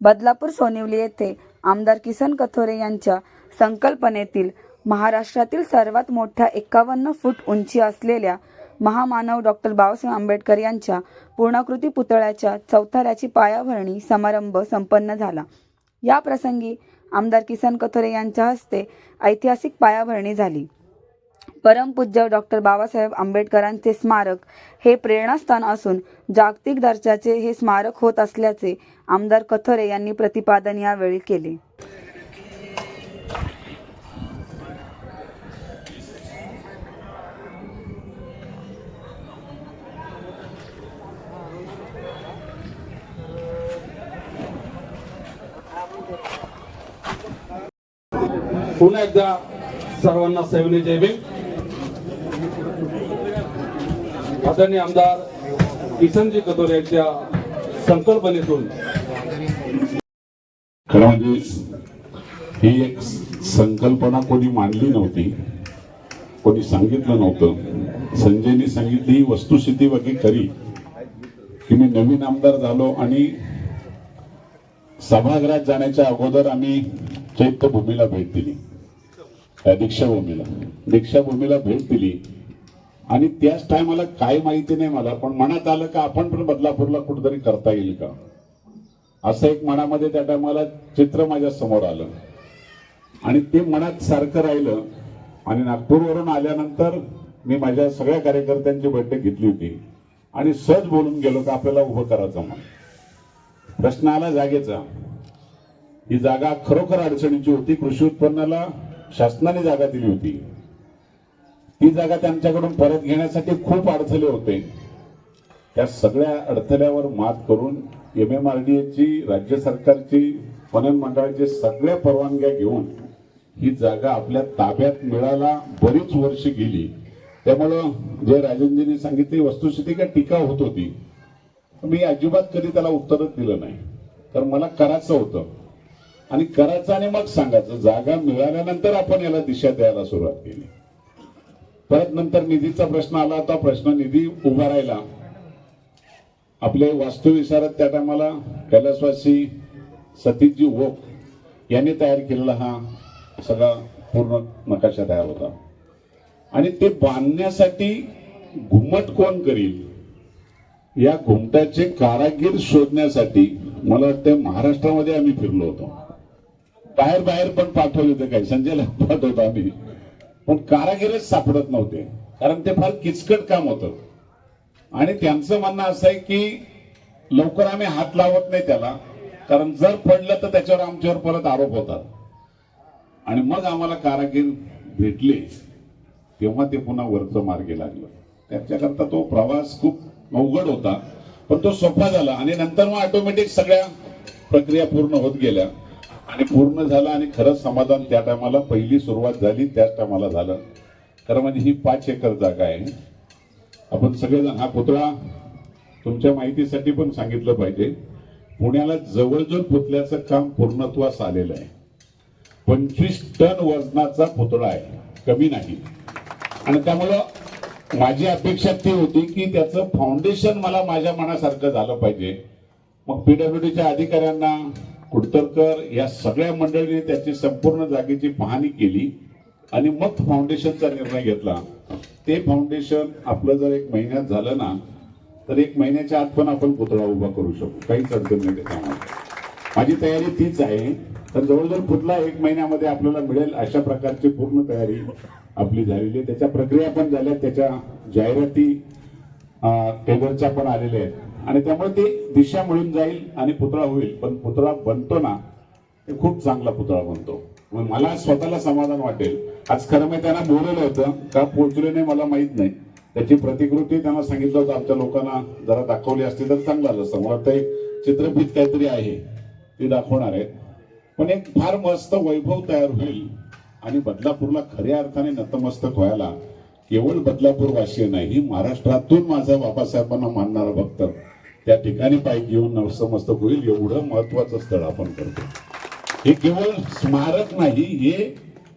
बदलापूर सोनिवली येथे आमदार किसन कथोरे यांच्या संकल्पनेतील महाराष्ट्रातील सर्वात मोठ्या एकावन्न फूट उंची असलेल्या महामानव डॉक्टर बाबासाहेब आंबेडकर यांच्या पूर्णाकृती पुतळ्याच्या चौथऱ्याची पायाभरणी समारंभ संपन्न झाला. या प्रसंगी आमदार किसन कथोरे यांच्या हस्ते ऐतिहासिक पायाभरणी झाली. परमपूज्य डॉक्टर बाबासाहेब आंबेडकरांचे स्मारक हे प्रेरणास्थान असून जागतिक दर्जाचे हे स्मारक होत असल्याचे आमदार कथोरे यांनी प्रतिपादन यावेळी केले. पुन्हा एकदा सर्वांना सैवनी जय आदरणीय आमदार किसनजी कदोर यांच्या संकल्पनेतून. खरं म्हणजे ही एक संकल्पना कोणी मांडली नव्हती कोणी सांगितलं नव्हतं. संजयनी सांगितली ही वस्तुस्थिती वगैरे खरी. की मी नवीन आमदार झालो आणि सभागृहात जाण्याच्या अगोदर आम्ही चैत्यभूमीला भेट दिली. त्या दीक्षाभूमीला. दीक्षाभूमीला भेट दिली. आणि त्याच टायमाला काय माहिती नाही मला पण मनात आलं का आपण पण बदलापूरला कुठेतरी करता येईल का? असं एक मनामध्ये त्या टायमाला चित्र माझ्यासमोर आलं. आणि ते मनात सारखं राहिलं. आणि नागपूरवरून आल्यानंतर मी माझ्या सगळ्या कार्यकर्त्यांची बैठक घेतली होती. आणि सहज बोलून गेलो का आपल्याला उभं करायचं मग प्रश्न आला जागेचा. ही जागा खरोखर अडचणीची होती. कृषी उत्पन्नाला शासनाने जागा दिली होती. ती जागा त्यांच्याकडून परत घेण्यासाठी खूप अडथळे होते. त्या सगळ्या अडथळ्यावर मात करून एम एम आर डी एची राज्य सरकारची पणन मंडळाची सगळ्या परवानग्या घेऊन ही जागा आपल्या ताब्यात मिळायला बरीच वर्ष गेली. त्यामुळं जे राजेंद्रजींनी सांगितली वस्तुस्थिती का टीका होत होती. मी अजिबात कधी त्याला उत्तरच दिलं नाही. तर मला करायचं होतं. आणि करायचं आणि मग सांगायचं जागा मिळाल्यानंतर आपण याला दिशा द्यायला सुरुवात केली. परत नंतर निधीचा प्रश्न आला होता प्रश्न निधी उभा राहिला. आपले वास्तुविशारद त्या टायमाला कैलासवासी सतीशजी ओक यांनी तयार केलेला हा सगळा पूर्ण नकाशा तयार होता. आणि ते बांधण्यासाठी घुमट कोण करील? या घुमटाचे कारागीर शोधण्यासाठी मला वाटतं महाराष्ट्रामध्ये आम्ही फिरलो होतो. बाहेर बाहेर पण पाठवले होते काही. संजयला पाठवतो आम्ही. पण कारागिरच सापडत नव्हते. कारण ते फार किचकट काम होतं. आणि त्यांचं म्हणणं असं आहे की लवकर आम्ही हात लावत नाही त्याला. कारण जर पडलं तर त्याच्यावर आमच्यावर परत आरोप होतात. आणि मग आम्हाला कारागीर भेटले. तेव्हा ते पुन्हा वरचं मार्गे लागलं. त्याच्याकरता तो प्रवास खूप अवघड होता. पण तो सोपा झाला. आणि नंतर मग ऑटोमॅटिक सगळ्या प्रक्रिया पूर्ण होत गेल्या. आणि पूर्ण झालं आणि खरंच समाधान त्या टायमाला पहिली सुरुवात झाली त्याच टायमाला झालं. खरं म्हणजे ही पाच एकर जागा आहे. आपण सगळेजण हा पुतळा तुमच्या माहितीसाठी पण सांगितलं पाहिजे. पुण्याला जवळजवळ पुतल्याचं काम पूर्णत्वास आलेलं आहे. पंचवीस टन वजनाचा पुतळा आहे. कमी नाही. आणि त्यामुळं माझी अपेक्षा ती होती की त्याचं फाउंडेशन मला माझ्या मनासारखं झालं पाहिजे. मग पीडब्ल्यूडीच्या अधिकाऱ्यांना कुडतरकर या सगळ्या मंडळीने त्याची संपूर्ण जागेची पाहणी केली आणि मग फाउंडेशनचा निर्णय घेतला. ते फाउंडेशन आपलं जर एक महिन्यात झालं ना तर एक महिन्याच्या आत पण आपण पुतळा उभा करू शकू. काहीच अडचण नाही त्याच्यामध्ये. माझी तयारी तीच आहे. तर जवळजवळ पुतळा एक महिन्यामध्ये आपल्याला मिळेल अशा प्रकारची पूर्ण तयारी आपली झालेली आहे. त्याच्या प्रक्रिया पण झाल्या त्याच्या जाहिराती टेबलच्या पण आलेल्या आहेत. आणि त्यामुळे ते दिशा मिळून जाईल आणि पुतळा होईल. पण पुतळा बनतो ना ते खूप चांगला पुतळा बनतो. मला स्वतःला समाधान वाटेल. आज खरं मी त्यांना बोलवलं होतं का पोचले नाही मला माहीत नाही. त्याची प्रतिकृती त्यांना सांगितलं होतं आमच्या लोकांना जरा दाखवली असती तर चांगलं झालं असतं. मला ते एक काहीतरी आहे. ती दाखवणार आहे पण एक फार मस्त वैभव तयार होईल. आणि बदलापूरला खऱ्या अर्थाने नतमस्तक व्हायला केवळ बदलापूर वाशीय नाही महाराष्ट्रातून माझा बाबासाहेबांना मानणारा भक्त. त्या ठिकाणी पायी घेऊन नवसमस्तक होईल एवढं महत्वाचं स्थळ आपण करतो. हे केवळ स्मारक नाही हे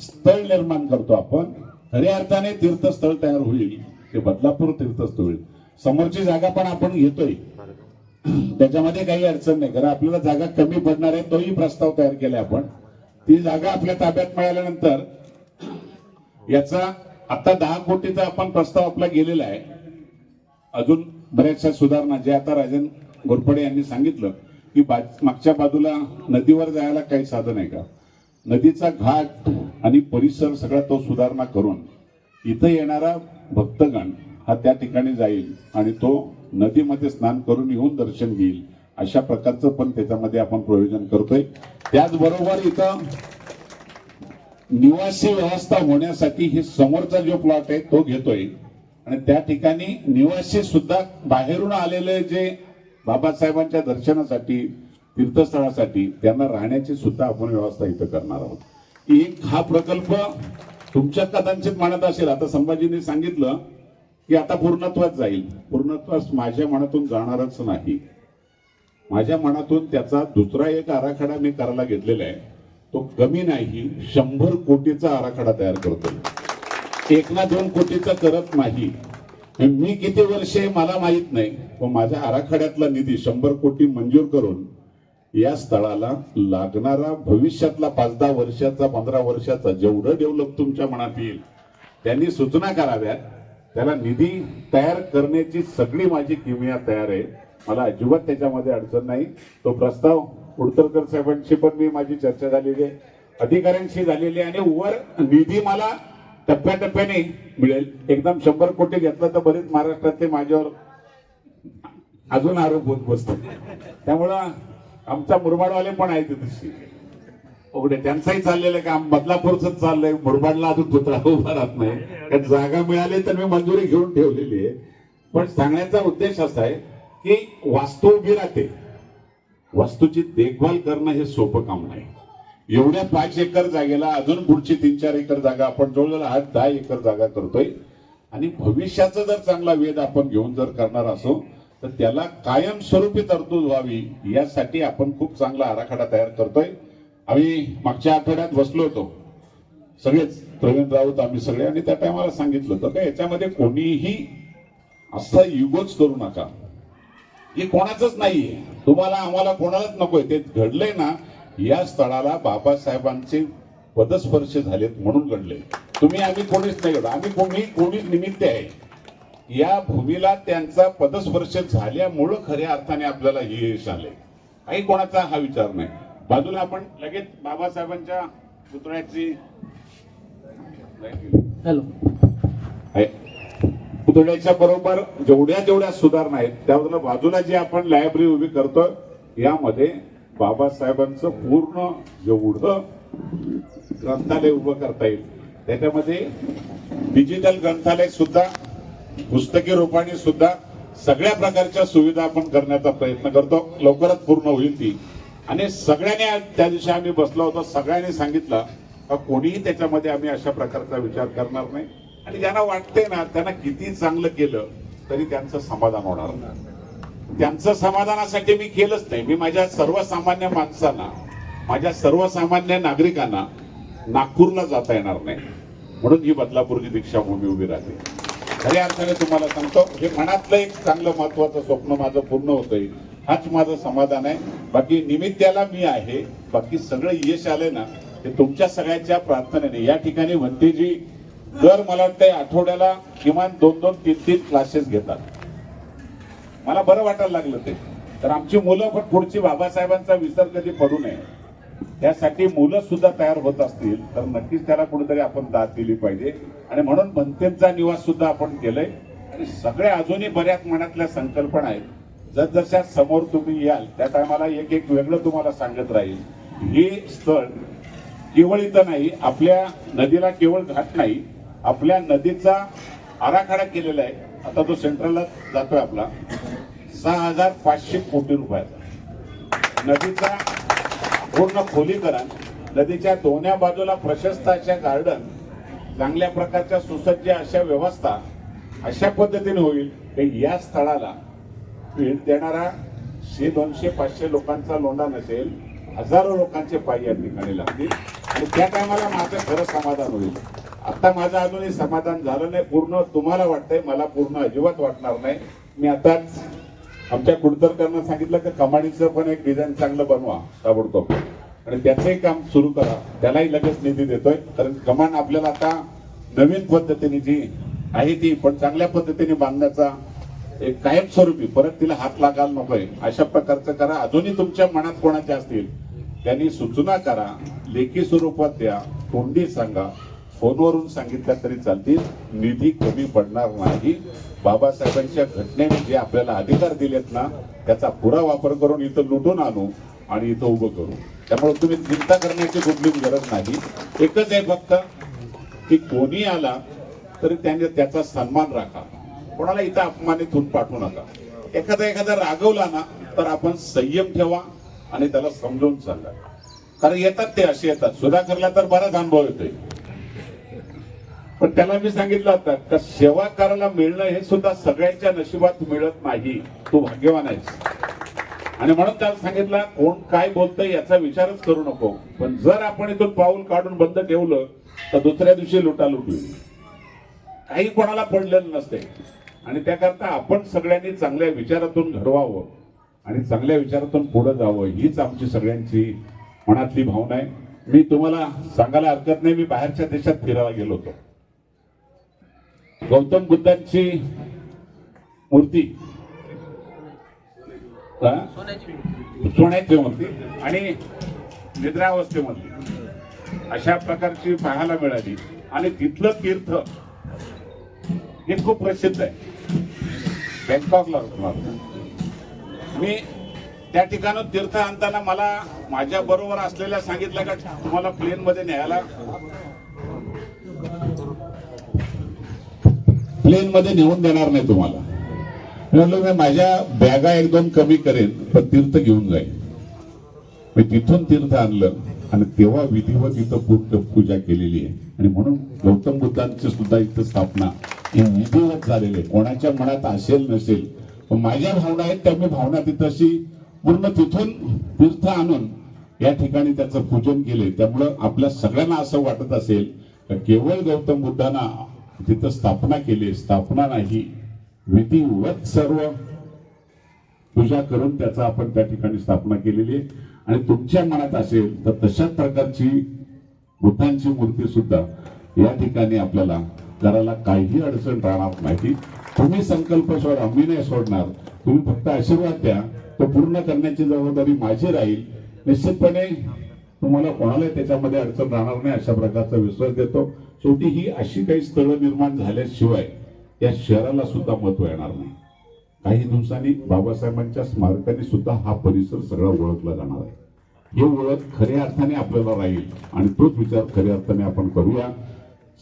स्थळ निर्माण करतो आपण. खऱ्या अर्थाने तीर्थस्थळ तयार होईल ते बदलापूर तीर्थस्थळ होईल. समोरची जागा पण आपण घेतोय. त्याच्यामध्ये काही अडचण नाही कारण आपल्याला जागा कमी पडणार आहे तोही प्रस्ताव तयार केलाय आपण. ती जागा आपल्या ताब्यात मिळाल्यानंतर याचा आता दहा कोटीचा आपण प्रस्ताव आपला गेलेला आहे. अजून बऱ्याचशा सुधारणा जे आता राजन घोरपडे यांनी सांगितलं की बा- मागच्या बाजूला नदीवर जायला काही साधन आहे का? नदीचा घाट आणि परिसर सगळा तो सुधारणा करून इथं येणारा भक्तगण हा त्या ठिकाणी जाईल आणि तो नदीमध्ये स्नान करून येऊन दर्शन घेईल अशा प्रकारचं पण त्याच्यामध्ये आपण प्रयोजन करतोय. त्याचबरोबर इथं निवासी व्यवस्था होण्यासाठी हे समोरचा जो प्लॉट आहे तो घेतोय. आणि त्या ठिकाणी निवासी सुद्धा बाहेरून आलेले जे बाबासाहेबांच्या दर्शनासाठी तीर्थस्थळासाठी त्यांना राहण्याची सुद्धा आपण व्यवस्था इथं करणार आहोत. एक हा प्रकल्प तुमच्या कदाचित म्हणत असेल. आता संभाजींनी सांगितलं की आता पूर्णत्वात जाईल. पूर्णत्वास माझ्या मनातून जाणारच नाही. माझ्या मनातून त्याचा दुसरा एक आराखडा मी करायला घेतलेला आहे. तो कमी नाही शंभर कोटीचा आराखडा तयार करतो. एक ना दोन कोटीचा करत नाही. मी किती वर्षे मला माहीत नाही. पण माझ्या आराखड्यातला निधी शंभर कोटी मंजूर करून या स्थळाला लागणारा भविष्यातला पाच दहा वर्षाचा पंधरा वर्षाचा जेवढं डेव्हलप तुमच्या मनात येईल त्यांनी सूचना कराव्यात. त्याला निधी तयार करण्याची सगळी माझी किमया तयार आहे. मला अजिबात त्याच्यामध्ये अडचण नाही. तो प्रस्ताव उडतरकर साहेबांशी पण मी माझी चर्चा झालेली आहे. अधिकाऱ्यांशी झालेली आहे. आणि वर निधी मला टप्प्याटप्प्याने मिळेल. एकदम शंभर कोटी घेतला तर बरेच महाराष्ट्रातले माझ्यावर अजून आरोप होत बसतात. त्यामुळं आमचा मुरबाडवाले पण आहेत तशी उघडे त्यांचाही चाललेलं काम. बदलापूरच चाललंय. मुरबाडला अजून पुतळा उभा राहत नाही. कारण जागा मिळाली तर मी मंजुरी घेऊन ठेवलेली आहे. पण सांगण्याचा उद्देश असा आहे की वास्तू उभी राहते. वास्तूची देखभाल करणं हे सोपं काम नाही. एवढ्या पाच एकर जागेला अजून पुढची तीन चार एकर जागा आपण जवळजवळ आठ दहा एकर जागा करतोय. आणि भविष्याचा जर चांगला वेध आपण घेऊन जर करणार असो तर त्याला कायमस्वरूपी तरतूद व्हावी यासाठी आपण खूप चांगला आराखडा तयार करतोय. आम्ही मागच्या आठवड्यात बसलो होतो. सगळेच प्रवीण राऊत आम्ही सगळे आणि त्या टायमाला सांगितलं होतं का याच्यामध्ये कोणीही असा युगोच करू नका. हे कोणाचंच नाहीये. तुम्हाला आम्हाला कोणालाच नकोय. ते घडलंय ना या स्थळाला बाबासाहेबांचे पदस्पर्श झालेत म्हणून घडले तुम्ही आम्ही कोणीच नाही घडलो आम्ही कोणी कोणीच निमित्त आहे. या भूमीला त्यांचा पदस्पर्श झाल्यामुळं खऱ्या अर्थाने आपल्याला हे यश आले काही कोणाचा हा विचार नाही. बाजूला आपण लगेच बाबासाहेबांच्या पुतळ्याची हॅलो. पुतळ्याच्या बरोबर जेवढ्या जेवढ्या सुधारणा आहेत त्याबद्दल बाजूला जी आपण लायब्ररी उभी करतोय यामध्ये बाबासाहेबांचं पूर्ण जेवढं ग्रंथालय उभं करता येईल. त्याच्यामध्ये डिजिटल ग्रंथालय सुद्धा पुस्तकी रूपाने सुद्धा सगळ्या प्रकारच्या सुविधा आपण करण्याचा प्रयत्न करतो. लवकरच पूर्ण होईल ती. आणि सगळ्यांनी त्या दिवशी आम्ही बसलो होतो. सगळ्यांनी सांगितलं का कोणीही त्याच्यामध्ये आम्ही अशा प्रकारचा विचार करणार नाही. आणि ज्यांना वाटतंय ना त्यांना किती चांगलं केलं तरी त्यांचं समाधान होणार नाही. त्यांचं समाधानासाठी मी केलंच नाही. मी माझ्या सर्वसामान्य माणसांना माझ्या सर्वसामान्य नागरिकांना नागपूरला जाता येणार नाही. म्हणून ही बदलापूरची दीक्षाभूमी उभी राहते. खऱ्या अर्थाने तुम्हाला सांगतो हे मनातलं एक चांगलं महत्वाचं स्वप्न माझं पूर्ण होतंय. हाच माझं समाधान आहे. बाकी निमित्ताला मी आहे. बाकी सगळं यश आलंय ना ते तुमच्या सगळ्यांच्या प्रार्थनेने. या ठिकाणी म्हणतेजी दर मला वाटतंय आठवड्याला किमान दोन दोन तीन तीन क्लासेस घेतात. मला बरं वाटायला लागलं ते. तर आमची मुलं पण पुढची बाबासाहेबांचा विसर कधी पडू नये. त्यासाठी मुलं सुद्धा तयार होत असतील तर नक्कीच त्याला कुठेतरी आपण दाद दिली पाहिजे. आणि म्हणून भंतेचा निवास सुद्धा आपण केलंय. आणि सगळ्या अजूनही बऱ्याच मनातल्या संकल्पना आहेत. जसजशा समोर तुम्ही याल त्या टायमाला एक एक वेगळं तुम्हाला सांगत राहील. हे स्थळ केवळ इथं नाही आपल्या नदीला केवळ घाट नाही आपल्या नदीचा आराखडा केलेला आहे. आता तो सेंट्रलला जातोय आपला. सहा हजार पाचशे कोटी रुपयाचा नदीचा पूर्ण खोलीकरण नदीच्या दोन्ही बाजूला प्रशस्त अशा गार्डन चांगल्या प्रकारच्या सुसज्ज अशा व्यवस्था अशा पद्धतीने होईल की या स्थळाला भेट देणारा शे दोनशे पाचशे लोकांचा लोंढा नसेल हजारो लोकांचे पाय या ठिकाणी लागतील. आणि त्या टायमाला माझं खरं समाधान होईल. आता माझं अजूनही समाधान झालं नाही पूर्ण तुम्हाला वाटतंय मला पूर्ण अजिबात वाटणार नाही. मी आताच आमच्या कुडतरकरांना सांगितलं की कमाडीचं पण एक डिझाईन चांगलं बनवा ताबडतोब. आणि त्याचंही काम सुरू करा. त्यालाही लगेच निधी देतोय. कारण कमान आपल्याला आता नवीन पद्धतीने जी आहे ती पण चांगल्या पद्धतीने बांधण्याचा एक कायमस्वरूपी परत तिला हात लागायला नकोय. अशा प्रकारचं करा. अजूनही तुमच्या मनात कोणाच्या असतील त्यांनी सूचना करा. लेखी स्वरूपात द्या. तोंडी सांगा. फोनवरून सांगितल्या तरी चालतील. निधी कमी पडणार नाही. बाबासाहेबांच्या घटनेने जे आपल्याला अधिकार दिलेत ना त्याचा पुरा वापर करून इथं लुटून आणू आणि इथं उभं करू. त्यामुळे तुम्ही चिंता करण्याची कुठलीच गरज नाही. एकच आहे फक्त की कोणी आला तरी त्याने त्याचा सन्मान राखा. कोणाला इथं अपमानित होऊन पाठवू नका. एखादा एखादा रागवला ना तर आपण संयम ठेवा आणि त्याला समजून सांगा कारण येतात ते असे येतात. सुधाकरला तर बराच अनुभव येतोय. पण त्याला मी सांगितलं होतं का सेवा करायला मिळणं हे सुद्धा सगळ्यांच्या नशिबात मिळत नाही. तू भाग्यवान आहेस. आणि म्हणून त्याला सांगितलं कोण काय बोलतंय याचा विचारच करू नको. पण जर आपण इथून पाऊल काढून बंद ठेवलं तर दुसऱ्या दिवशी लुटालूट होईल काही कोणाला पडलेलं नसते. आणि त्याकरता आपण सगळ्यांनी चांगल्या विचारातून घडवावं. आणि चांगल्या विचारातून पुढे जावं हीच आमची सगळ्यांची मनातली भावना आहे. मी तुम्हाला सांगायला हरकत नाही मी बाहेरच्या देशात फिरायला गेलो होतो. गौतम बुद्धांची मूर्ती. सोन्याची मूर्ती आणि निद्रावस्थेमधली अशा प्रकारची पाहायला मिळाली. आणि तिथलं तीर्थ हे खूप प्रसिद्ध आहे. बँकॉकला होतो मी त्या ठिकाणून तीर्थ आणताना मला माझ्या बरोबर असलेल्या सांगितलं का तुम्हाला प्लेन मध्ये न्यायला? प्लेन मध्ये नेऊन देणार नाही तुम्हाला. मी म्हणलो मी माझ्या बॅगा एक दोन कमी करेन पण तीर्थ घेऊन जाईन. मी तिथून तीर्थ आणलं आणि तेव्हा विधिवत इथं पूर्ण पूजा केलेली आहे. आणि म्हणून गौतम बुद्धांची सुद्धा इथं स्थापना ही विधिवत झालेली आहे. कोणाच्या मनात असेल नसेल पण माझ्या भावना आहेत त्या मी भावना तिथं अशी पूर्ण तिथून तीर्थ आणून या ठिकाणी त्याचं पूजन केले त्यामुळं आपल्या सगळ्यांना असं वाटत असेल केवळ गौतम बुद्धांना तिथं स्थापना केली स्थापना नाही विधिवत सर्व पूजा करून त्याचा आपण त्या ठिकाणी स्थापना केलेली आहे. आणि तुमच्या मनात असेल तर तशाच प्रकारची बुद्धांची मूर्ती सुद्धा या ठिकाणी आपल्याला करायला काही अडचण राहणार नाही. तुम्ही संकल्प सोडा मी नाही सोडणार. तुम्ही फक्त आशीर्वाद द्या. तो पूर्ण करण्याची जबाबदारी माझी राहील. निश्चितपणे तुम्हाला कोणालाही त्याच्यामध्ये अडचण राहणार नाही अशा प्रकारचा विश्वास देतो. शेवटी ही अशी काही स्थळं निर्माण झाल्याशिवाय या शहराला सुद्धा महत्त्व येणार नाही. काही दिवसांनी बाबासाहेबांच्या स्मारकाने सुद्धा हा परिसर सगळा ओळखला जाणार आहे. हे ओळख खऱ्या अर्थाने आपल्याला राहील आणि तोच विचार खऱ्या अर्थाने आपण करूया.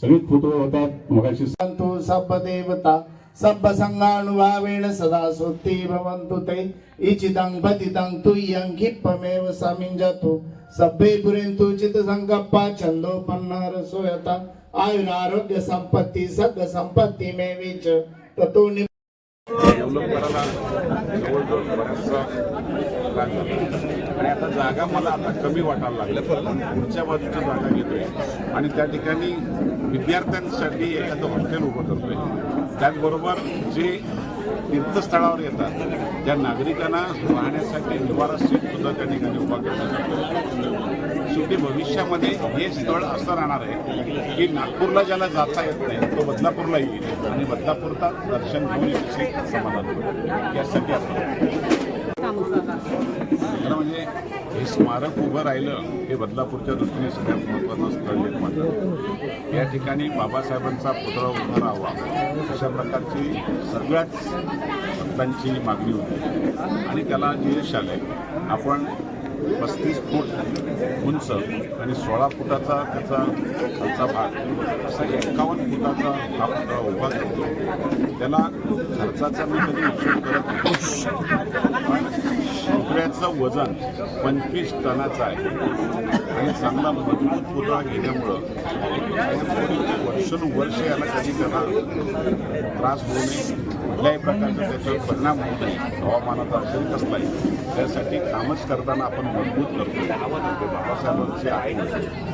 सगळे फोटो होतात मगाशी सन्तु सब्बदेवता सब्बसङ्गानुभावेन सदा सुत्ति भवंतु ते. इचिदं पतितं तुय्यं क्षिप्पमेव समिञ्जतु. सभ्ये पुरेन्तु चित्तसङ्कप्पा छन्दोपन्नः रसोयता आयुरारोग्य आरोग्य संपत्ती सम्पत्ति संपत्ती विच ततो डेव्हलप करायला जवळजवळ बराचसा आणि आता जागा मला आता कमी वाटायला लागल्या पुढच्या बाजूच्या जागा घेतोय. आणि त्या ठिकाणी विद्यार्थ्यांसाठी एखादं हॉस्टेल उभं करतोय. त्याचबरोबर जे तीर्थस्थळावर येतात त्या नागरिकांना राहण्यासाठी निवारा सीट सुद्धा त्या ठिकाणी उभा करतात शेवटी भविष्यामध्ये हे स्थळ असं राहणार आहे की नागपूरला ज्याला जाता येत नाही तो बदलापूरला येईल आणि बदलापूरचा दर्शन घेऊन येण्याची समाधान यासाठी आपण खरं म्हणजे हे स्मारक उभं राहिलं हे बदलापूरच्या दृष्टीने सगळ्यात महत्त्वाचं स्थळ निर्माण या ठिकाणी बाबासाहेबांचा पुतळा उभा राहावा अशा प्रकारची सगळ्याच भक्तांची मागणी होती. आणि त्याला यश आलं आपण पस्तीस फूट उंच आणि सोळा फुटाचा त्याचा खालचा भाग असा एक्कावन्न फुटाचा हा पुतळा उभा करतो त्याला खर्चाचा मी कधी उपयोग करत नाही. पुतळ्याचं वजन पंचवीस टनाचं आहे. आणि चांगला मजबूत पुतळा घेण्यामुळं वर्षानुवर्ष याला कधी त्याला त्रास होऊ नये. कुठल्याही प्रकारचा त्याच्यावर परिणाम होत नाही. हवामानाचा असेल कसलाही त्यासाठी कामच करताना आपण मजबूत करतो. ते बाबासाहेबांचे आहे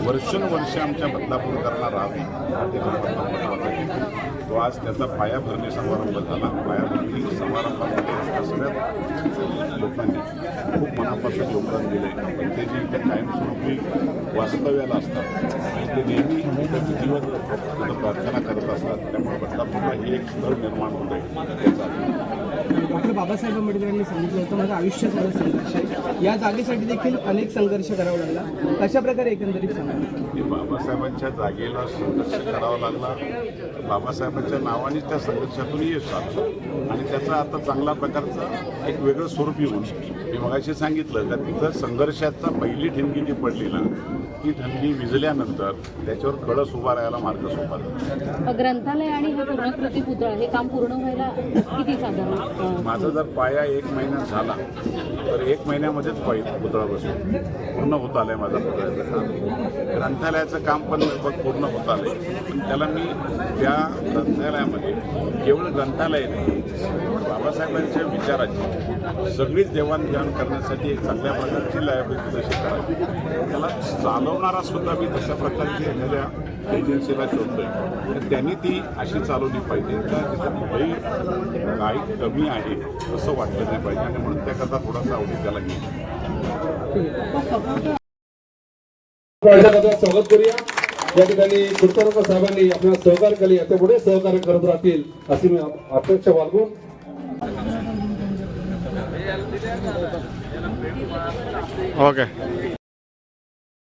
वर्षानुवर्ष आमच्या बदलापूरकरांना राहते हा तो आज त्याचा पायाभरणी समारंभ झाला. पायाभरणी समारंभामध्ये आमच्या सगळ्या लोकांनी. खूप मनापासून योगदान दिले पण ते जे इथे कायमस्वरूपी वास्तव्याला असतात आणि ते नेहमी इथं प्रार्थना करत असतात त्यामुळे बदलापूरला हे एक स्थळ निर्माण होत आहे त्याचा डॉक्टर बाबासाहेब आंबेडकरांनी सांगितलं होतं माझं आयुष्य झालं संघर्ष. आहे या जागेसाठी देखील अनेक संघर्ष करावा लागला. कशा प्रकारे एकंदरीत सांगा? बाबासाहेबांच्या जागेला संघर्ष करावा लागला. बाबासाहेबांच्या नावाने त्या संघर्षातून यश आलं. आणि त्याचा आता चांगला प्रकारचा एक वेगळं स्वरूप येऊन मी मगाशी सांगितलं का तिथं संघर्षाचा पहिली ठिणगी जी पडली ना ती ठिणगी विजल्यानंतर त्याच्यावर कळस उभा राहायला मार्ग सोपा झाला. ग्रंथालय आणि हे पूर्णाकृती पुतळा हे काम पूर्ण व्हायला किती साधारण माझा जर पाया एक महिन्यात झाला तर एक महिन्यामध्येच पाय पुतळा बसून पूर्ण होत आलंय माझा पुतळ्याचं काम. ग्रंथालयाचं काम पण लगभग पूर्ण होत आलंय. पण त्याला मी त्या ग्रंथालयामध्ये केवळ ग्रंथालय नाही बाबासाहेबांच्या विचाराची सगळीच देवाणघेवाण करण्यासाठी एक चांगल्या प्रकारची लायब्ररी तशी करावी. त्याला चालवणारा सुद्धा मी तशा प्रकारची एखाद्या एजन्सीला शोधतोय. तर त्यांनी ती अशी चालवली पाहिजे. का तिथं कुठेही काही कमी आहे असं वाटलं नाही पाहिजे आणि म्हणून त्याकरता थोडासा अवधी त्याला घेईल प्राध्यापकाचं स्वागत करूया. या ठिकाणी कुलकर्णी साहेबांनी आपल्याला सहकार्य केले याच्यापुढे सहकार्य करत राहतील अशी मी अपेक्षा बाळगून ओके